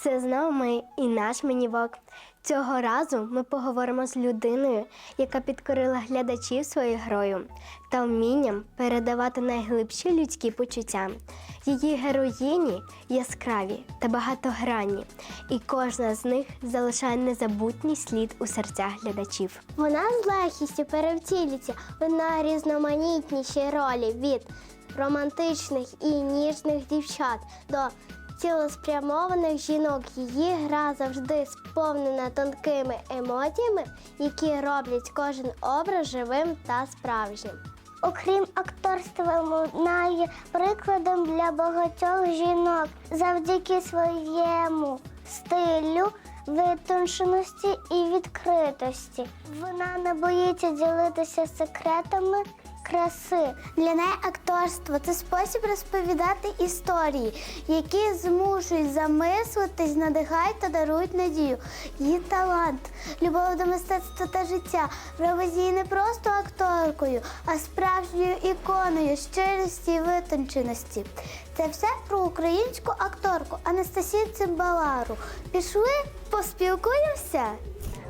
Це знову ми і наш мінівок. Цього разу ми поговоримо з людиною, яка підкорила глядачів своєю грою та вмінням передавати найглибші людські почуття. Її героїні яскраві та багатогранні, і кожна з них залишає незабутній слід у серцях глядачів. Вона з легкістю перевтілюється в найрізноманітніші ролі від романтичних і ніжних дівчат до цілеспрямованих жінок. Її гра завжди сповнена тонкими емоціями, які роблять кожен образ живим та справжнім. Окрім акторства, вона є прикладом для багатьох жінок завдяки своєму стилю, витонченості і відкритості. Вона не боїться ділитися секретами краси. Для неї акторство це спосіб розповідати історії, які змушують замислитись, надихають та дарують надію. Її талант, любов до мистецтва та життя робить її не просто акторкою, а справжньою іконою щирості і витонченості. Це все про українську акторку Анастасію Цимбалару. Пішли, поспілкуємося.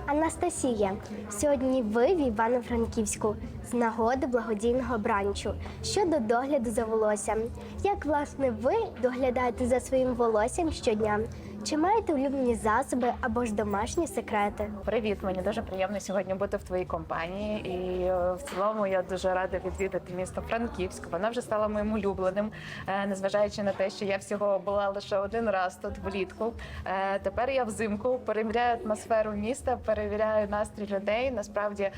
Анастасія, сьогодні ви в Івано-Франківську з нагоди благодійного бранчу щодо догляду за волоссям. Як власне ви доглядаєте за своїм волоссям щодня? Чи маєте улюблені засоби або ж домашні секрети? Привіт, мені дуже приємно сьогодні бути в твоїй компанії. І е, в цілому я дуже рада відвідати місто Франківськ. Воно вже стало моїм улюбленим, е, незважаючи на те, що я всього була лише один раз тут влітку. Е, Тепер я взимку перевіряю атмосферу міста, перевіряю настрій людей. Насправді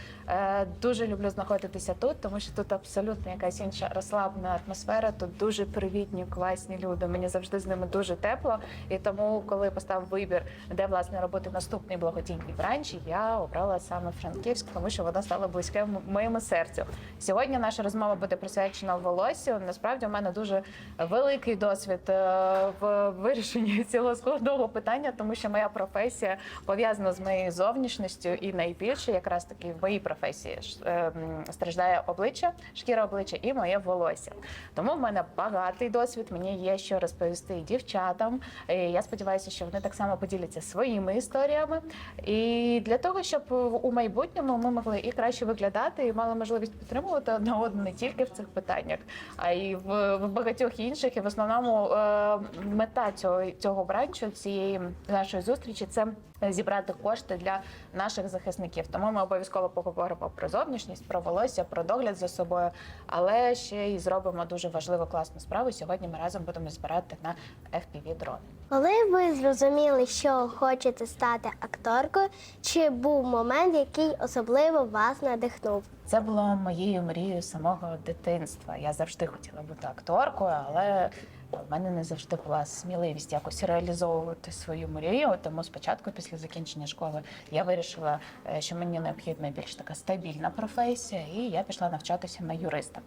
дуже люблю знаходитися тут, тому що тут абсолютно якась інша розслаблена атмосфера. Тут дуже привітні, класні люди. Мені завжди з ними дуже тепло. І тому, коли постав вибір, де власне робити наступний благодійний бранч, я обрала саме Франківськ, тому що воно стало близьке моєму серцю. Сьогодні наша розмова буде присвячена волоссю. Насправді, у мене дуже великий досвід е, в вирішенні цього складного питання, тому що моя професія пов'язана з моєю зовнішністю, і найбільше якраз таки в моїй професії е, страждає обличчя, шкіра обличчя і моє волосся. Тому в мене багатий досвід. Мені є що розповісти дівчатам. Я сподіваюся, що вони так само поділяться своїми історіями. І для того, щоб у майбутньому ми могли і краще виглядати, і мали можливість підтримувати одне одне не тільки в цих питаннях, а й в, в багатьох інших. І в основному е, мета цього цього бранчу, цієї нашої зустрічі, це зібрати кошти для наших захисників. Тому ми обов'язково поговоримо про зовнішність, про волосся, про догляд за собою, але ще й зробимо дуже важливу класну справу. Сьогодні ми разом будемо збирати на fpv дрони. Коли ви зрозуміли, що хочете стати акторкою, чи був момент, який особливо вас надихнув? Це було моєю мрією самого дитинства. Я завжди хотіла бути акторкою, але в мене не завжди була сміливість якось реалізовувати свою мрію. Тому спочатку, після закінчення школи, я вирішила, е, що мені необхідна більш така стабільна професія, і я пішла навчатися на юриста.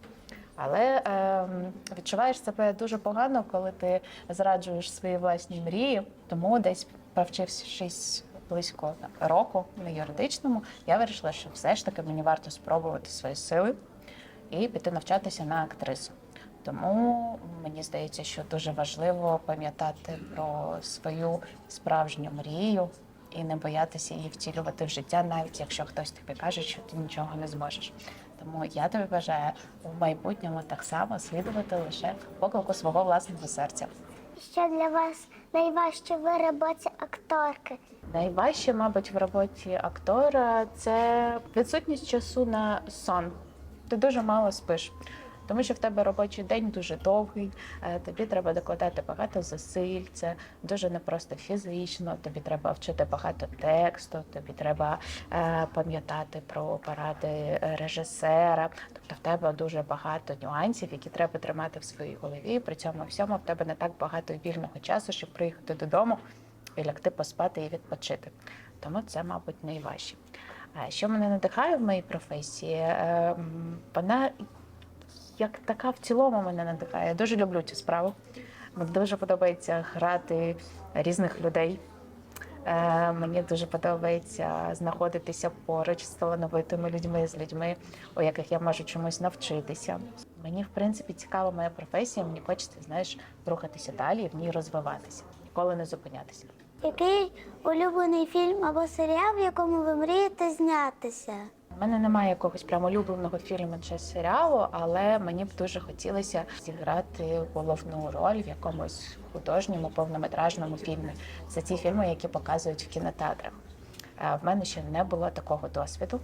Але ем, відчуваєш себе дуже погано, коли ти зраджуєш свої власні мрії. Тому десь провчившись близько року на юридичному, я вирішила, що все ж таки мені варто спробувати свої сили і піти навчатися на актрису. Тому мені здається, що дуже важливо пам'ятати про свою справжню мрію і не боятися її втілювати в життя, навіть якщо хтось тобі каже, що ти нічого не зможеш. Тому я тобі бажаю в майбутньому так само слідувати лише поклику свого власного серця. Що для вас найважче в роботі акторки? Найважче, мабуть, в роботі актора це відсутність часу на сон. Ти дуже мало спиш. Тому що в тебе робочий день дуже довгий, е, тобі треба докладати багато зусиль, це дуже непросто фізично, тобі треба вчити багато тексту, тобі треба е, пам'ятати про поради е, режисера. Тобто в тебе дуже багато нюансів, які треба тримати в своїй голові. При цьому всьому в тебе не так багато вільного часу, щоб приїхати додому і лягти поспати і відпочити. Тому це, мабуть, найважче. Що мене надихає в моїй професії? Е, Вона як така в цілому мене надихає. Я дуже люблю цю справу. Мені дуже подобається грати різних людей. Е, Мені дуже подобається знаходитися поруч з талановитими людьми, з людьми, у яких я можу чомусь навчитися. Мені, в принципі, цікава моя професія. Мені хочеться, знаєш, рухатися далі в ній розвиватися, ніколи не зупинятися. Який улюблений фільм або серіал, в якому ви мрієте знятися? У мене немає якогось прямо улюбленого фільму чи серіалу, але мені б дуже хотілося зіграти головну роль в якомусь художньому повнометражному фільмі. Це ті фільми, які показують в кінотеатрах. Е, В мене ще не було такого досвіду,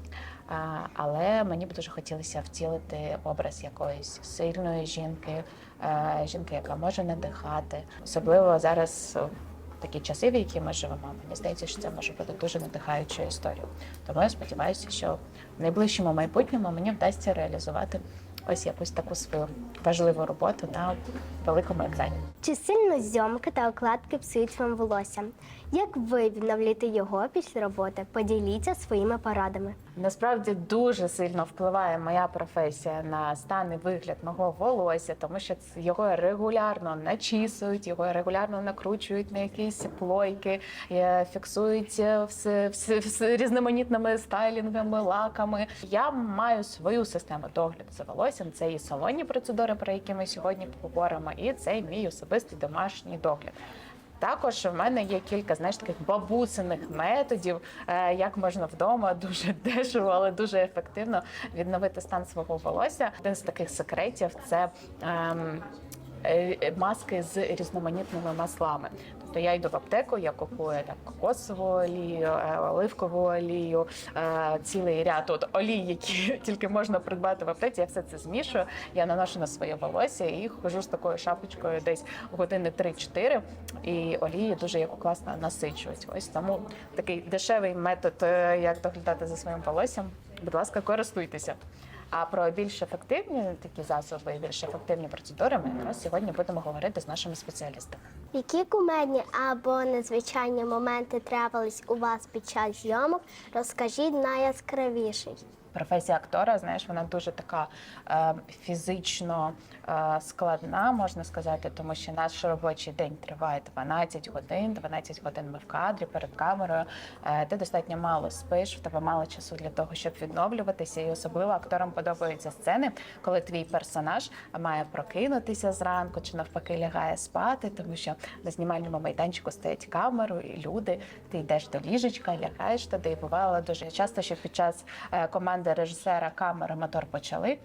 але мені б дуже хотілося втілити образ якоїсь сильної жінки, е, жінки, яка може надихати. Особливо зараз е, такі часи, в які ми живемо. Мені здається, що це може бути дуже надихаючою історією. Тому я сподіваюся, що в найближчому майбутньому мені вдасться реалізувати ось якусь таку свою важливу роботу на великому екрані. Чи сильно зйомки та окладки псують вам волосся? Як ви відновлюєте його після роботи? Поділіться своїми порадами. Насправді дуже сильно впливає моя професія на стан і вигляд мого волосся, тому що його регулярно начісують, його регулярно накручують на якісь плойки, е, фіксують е, все, все, все різноманітними стайлінгами, лаками. Я маю свою систему догляду за волоссям. Це і салонні процедури, про які ми сьогодні поговоримо, і це і мій особистий домашній догляд. Також в мене є кілька знаєш таких бабусиних методів, е, як можна вдома дуже дешево, але дуже ефективно відновити стан свого волосся. Один з таких секретів це. Ем, Маски з різноманітними маслами. Тобто я йду в аптеку, я купую там кокосову олію, е, оливкову олію, е, цілий ряд от олій, які тільки можна придбати в аптеці. Я все це змішую. Я наношу на своє волосся і хожу з такою шапочкою десь години 3-4. І олії дуже як класно насичують. Ось тому такий дешевий метод, е, як доглядати за своїм волоссям. Будь ласка, користуйтеся. А про більш ефективні такі засоби і більш ефективні процедури ми якраз сьогодні будемо говорити з нашими спеціалістами. Які кумедні або незвичайні моменти трапились у вас під час зйомок? Розкажіть найяскравіший. Професія актора, знаєш, вона дуже така е, фізично е, складна, можна сказати, тому що наш робочий день триває 12 годин. 12 годин ми в кадрі перед камерою. Е, ти достатньо мало спиш, в тебе мало часу для того, щоб відновлюватися. І особливо акторам подобаються сцени, коли твій персонаж має прокинутися зранку чи навпаки лягає спати, тому що на знімальному майданчику стоять камеру і люди. Ти йдеш до ліжечка, лягаєш туди. І бувало дуже часто, що під час е, команди режисера камери мотор почали,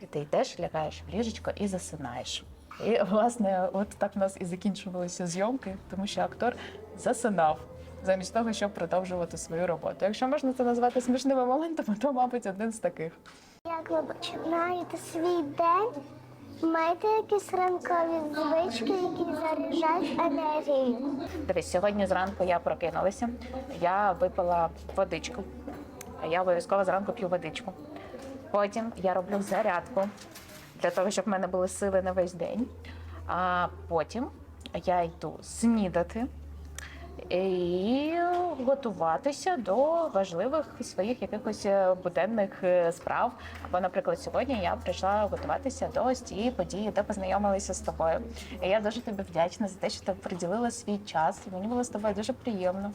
і ти йдеш, лягаєш в ліжечко і засинаєш. І власне, от так в нас і закінчувалися зйомки, тому що актор засинав. Замість того, щоб продовжувати свою роботу. Якщо можна це назвати смішними моментами, то, мабуть, один з таких. Як ви починаєте свій день? Маєте якісь ранкові звички, які заряджають енергію? Дивись, сьогодні зранку я прокинулася, я випила водичку. Я обов'язково зранку п'ю водичку. Потім я роблю зарядку для того, щоб в мене були сили на весь день. А потім я йду снідати і готуватися до важливих своїх якихось е, буденних е, справ. Або, наприклад, сьогодні я прийшла готуватися до цієї події, де познайомилися з тобою. І я дуже тобі вдячна за те, що ти приділила свій час. Мені було з тобою дуже приємно.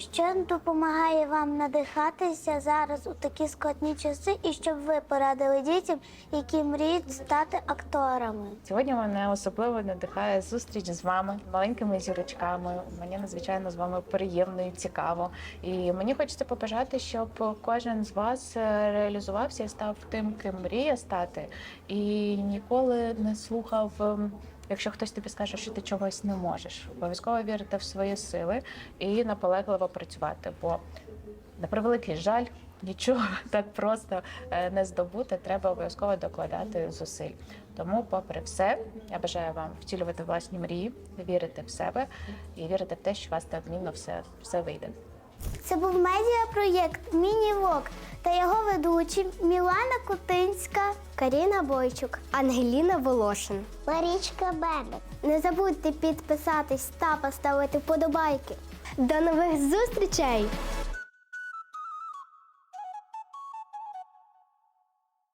Що допомагає вам надихатися зараз у такі складні часи, і щоб ви порадили дітям, які мріють стати акторами? Сьогодні мене особливо надихає зустріч з вами, маленькими зірочками. Мені надзвичайно з вами приємно і цікаво. І мені хочеться побажати, щоб кожен з вас е, реалізувався і став тим, ким мріє стати, і ніколи не слухав. Якщо хтось тобі скаже, що ти чогось не можеш, обов'язково вірити в свої сили і наполегливо працювати. Бо на превеликий жаль, нічого так просто е, не здобути. Треба обов'язково докладати зусиль. Тому, попри все, я бажаю вам втілювати власні мрії, вірити в себе і вірити в те, що у вас неодмінно все, все вийде. Це був медіапроєкт Міні-Вок та його ведучі Мілана Кутинська, Каріна Бойчук, Ангеліна Волошин. Марічка Бебек. Не забудьте підписатись та поставити вподобайки. До нових зустрічей!